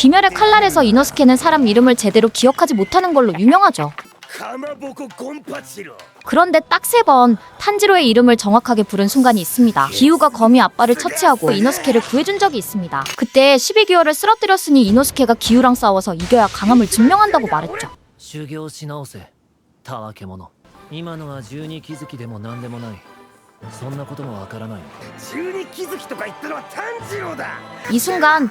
귀멸의 칼날에서 이노스케는 사람 이름을 제대로 기억하지 못하는 걸로 유명하죠. 그런데 딱 세 번 탄지로의 이름을 정확하게 부른 순간이 있습니다. 기우가 거미 아빠를 처치하고 이노스케를 구해준 적이 있습니다. 그때 12기어를 쓰러뜨렸으니 이노스케가 기우랑 싸워서 이겨야 강함을 증명한다고 말했죠. 이 순간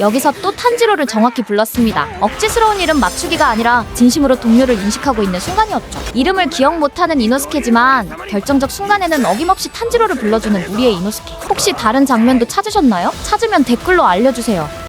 여기서 또 탄지로를 정확히 불렀습니다. 억지스러운 이름 맞추기가 아니라 진심으로 동료를 인식하고 있는 순간이었죠. 이름을 기억 못하는 이노스케지만 결정적 순간에는 어김없이 탄지로를 불러주는 우리의 이노스케. 혹시 다른 장면도 찾으셨나요? 찾으면 댓글로 알려주세요.